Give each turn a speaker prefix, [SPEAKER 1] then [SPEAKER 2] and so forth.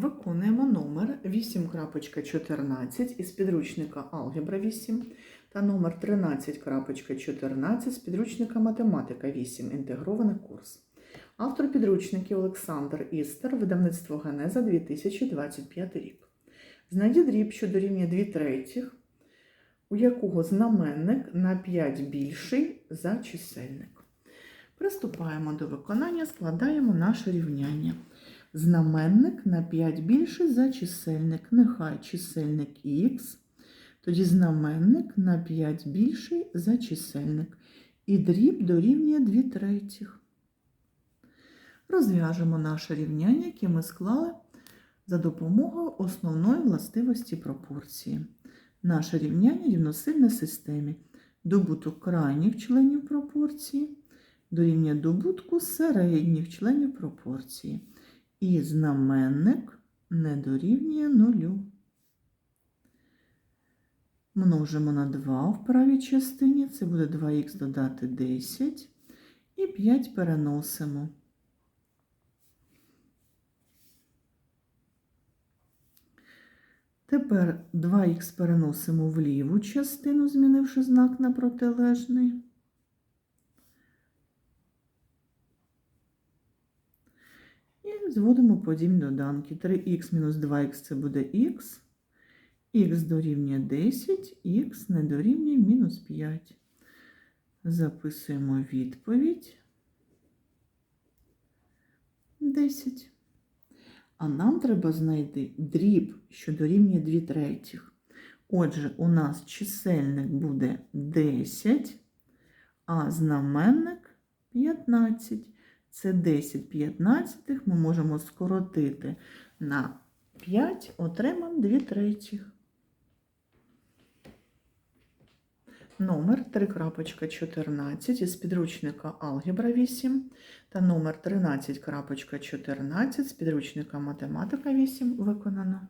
[SPEAKER 1] Виконуємо номер 8.14 із підручника Алгебра 8 та номер 13.14 з підручника Математика 8. Інтегрований курс. Автор підручників Олександр Істер, видавництво Генеза 2025 рік. Знайдіть дріб, що дорівнює 2 третіх, у якого знаменник на 5 більший за чисельник. Приступаємо до виконання, складаємо наше рівняння. Знаменник на 5 більший за чисельник. Нехай чисельник х, тоді знаменник на 5 більший за чисельник. І дріб дорівнює 2 третіх. Розв'яжемо наше рівняння, яке ми склали за допомогою основної властивості пропорції. Наше рівняння рівносильне системі. Добуток крайніх членів пропорції дорівнює добутку середніх членів пропорції. І знаменник не дорівнює нулю. Множимо на 2 в правій частині, це буде 2х додати 10, і 5 переносимо. Тепер 2х переносимо в ліву частину, змінивши знак на протилежний. І зводимо подібні доданки. 3х мінус 2х це буде х, х дорівнює 10, х не дорівнює мінус 5. Записуємо відповідь 10. А нам треба знайти дріб, що дорівнює 2 третіх. Отже, у нас чисельник буде 10, а знаменник 15. Це 10 п'ятнадцятих ми можемо скоротити на 5, отримаємо 2 третіх. Номер 3.14 із підручника Алгебра 8 та номер 13.14 з підручника Математика 8 виконано.